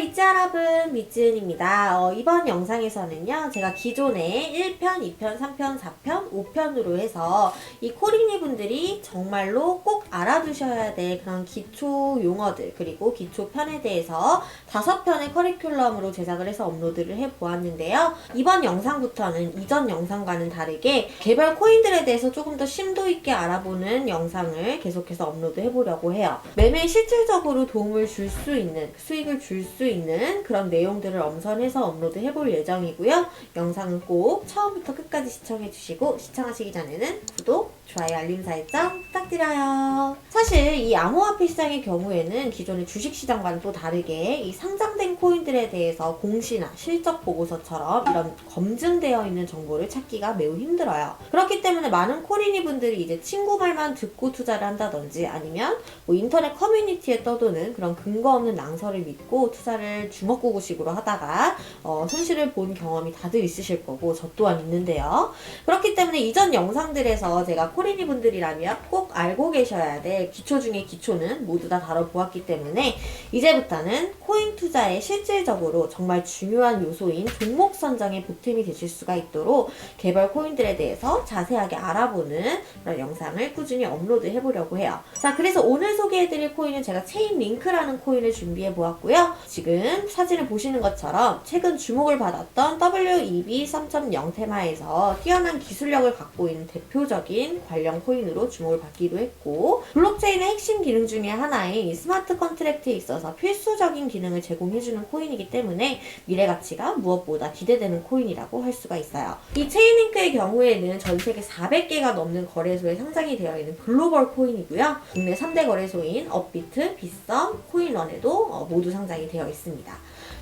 미찌 여러분, 미찌은입니다. 어, 이번 영상에서는요, 제가 기존에 1편, 2편, 3편, 4편, 5편으로 해서 이 코리니 분들이 정말로 꼭 알아두셔야 될 그런 기초 용어들, 그리고 기초 편에 대해서 5편의 커리큘럼으로 제작을 해서 업로드를 해 보았는데요. 이번 영상부터는 이전 영상과는 다르게 개별 코인들에 대해서 조금 더 심도 있게 알아보는 영상을 계속해서 업로드 해보려고 해요. 매매에 실질적으로 도움을 줄 수 있는, 수익을 줄수 있는 그런 내용들을 엄선해서 업로드 해볼 예정이고요. 영상은 꼭 처음부터 끝까지 시청해주시고 시청하시기 전에는 구독, 좋아요, 알림 설정 부탁드려요. 사실 이 암호화폐 시장의 경우에는 기존의 주식시장과는 또 다르게 이 상장된 코인들에 대해서 공시나 실적 보고서처럼 이런 검증되어 있는 정보를 찾기가 매우 힘들어요. 그렇기 때문에 많은 코리니 분들이 이제 친구 말만 듣고 투자를 한다든지 아니면 뭐 인터넷 커뮤니티에 떠도는 그런 근거 없는 낭설을 믿고 투자를 주먹구구식으로 하다가 어, 손실을 본 경험이 다들 있으실 거고 저 또한 있는데요. 그렇기 때문에 이전 영상들에서 제가 코리니 분들이라면 꼭 알고 계셔야 될 기초 중에 기초는 모두 다 다뤄보았기 때문에 이제부터는 코인 투자에 실질적으로 정말 중요한 요소인 종목 선정에 보탬이 되실 수가 있도록 개별 코인들에 대해서 자세하게 알아보는 그런 영상을 꾸준히 업로드 해보려고 해요. 자, 그래서 오늘 소개해드릴 코인은 제가 체인 링크라는 코인을 준비해 보았고요. 지금 사진을 보시는 것처럼 최근 주목을 받았던 WEB 3.0 테마에서 뛰어난 기술력을 갖고 있는 대표적인 관련 코인으로 주목을 받기도 했고 블록체인 의 핵심 기능 중에 하나인 이 스마트 컨트랙트에 있어서 필수적인 기능을 제공해주는 코인이기 때문에 미래 가치가 무엇보다 기대되는 코인이라고 할 수가 있어요. 이 체인링크의 경우에는 전 세계 400개가 넘는 거래소에 상장이 되어 있는 글로벌 코인이고요. 국내 3대 거래소인 업비트, 빗썸, 코인런에도 어, 모두 상장이 되어 있습니다.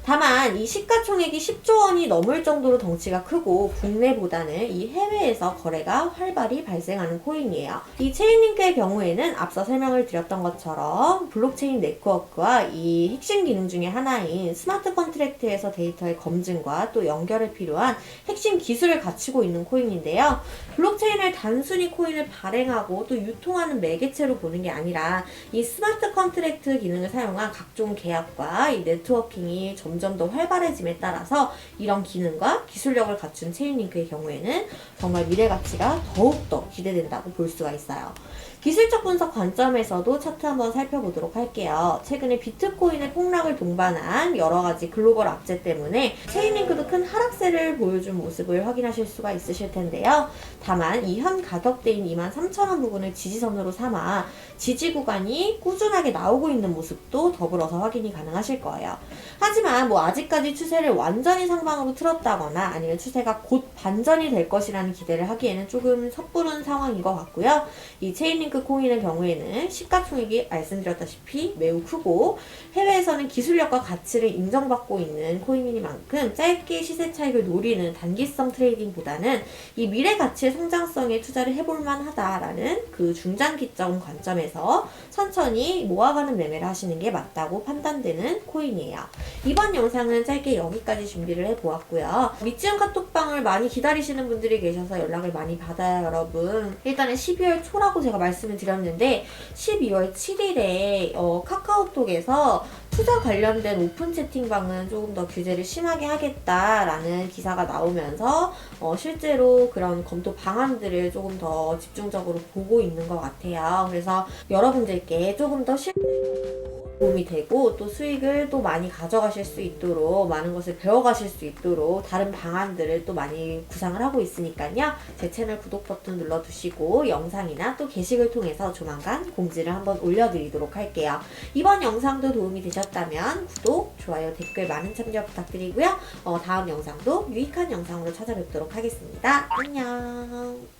다만 이 시가총액이 10조 원이 넘을 정도로 덩치가 크고 국내보다는 이 해외에서 거래가 활발히 발생하는 코인이에요. 이 체인링크의 경우에는 앞서 설명을 드렸던 것처럼 블록체인 네트워크와 이 핵심 기능 중에 하나인 스마트 컨트랙트에서 데이터의 검증과 또 연결에 필요한 핵심 기술을 갖추고 있는 코인인데요. 블록체인을 단순히 코인을 발행하고 또 유통하는 매개체로 보는 게 아니라 이 스마트 컨트랙트 기능을 사용한 각종 계약과 이 네트워킹이 점점 더 활발해짐에 따라서 이런 기능과 기술력을 갖춘 체인링크의 경우에는 정말 미래 가치가 더욱더 기대된다고 볼 수가 있어요. 기술적 분석 관점에서도 차트 한번 살펴보도록 할게요. 최근에 비트코인의 폭락을 동반한 여러 가지 글로벌 악재 때문에 체인링크도 큰 하락세를 보여준 모습을 확인하실 수가 있으실 텐데요. 다만 이 현 가격대인 23,000원 부분을 지지선으로 삼아 지지 구간이 꾸준하게 나오고 있는 모습도 더불어서 확인이 가능하실 거예요. 하지만 뭐 아직까지 추세를 완전히 상방으로 틀었다거나 아니면 추세가 곧 반전이 될 것이라는 기대를 하기에는 조금 섣부른 상황인 것 같고요. 이 체인링 크 코인의 경우에는 시가총액이 말씀드렸다시피 매우 크고 해외에서는 기술력과 가치를 인정받고 있는 코인이니만큼 짧게 시세 차익을 노리는 단기성 트레이딩보다는 이 미래 가치의 성장성에 투자를 해볼 만하다라는 그 중장기적 관점에서 천천히 모아가는 매매를 하시는 게 맞다고 판단되는 코인이에요. 이번 영상은 짧게 여기까지 준비를 해보았고요. 미지은 카톡방을 많이 기다리시는 분들이 계셔서 연락을 많이 받아요, 여러분. 일단은 12월 초라고 제가 말씀 을 드렸는데 12월 7일에 어, 카카오톡에서 투자 관련된 오픈 채팅방은 조금 더 규제를 심하게 하겠다라는 기사가 나오면서 어, 실제로 그런 검토 방안들을 조금 더 집중적으로 보고 있는 것 같아요. 그래서 여러분들께 조금 더 실... 도움이 되고 또 수익을 또 많이 가져가실 수 있도록 많은 것을 배워가실 수 있도록 다른 방안들을 또 많이 구상을 하고 있으니까요. 제 채널 구독 버튼 눌러두시고 영상이나 또 게시글 통해서 조만간 공지를 한번 올려드리도록 할게요. 이번 영상도 도움이 되셨다면 구독, 좋아요, 댓글 많은 참여 부탁드리고요. 어, 다음 영상도 유익한 영상으로 찾아뵙도록 하겠습니다. 안녕.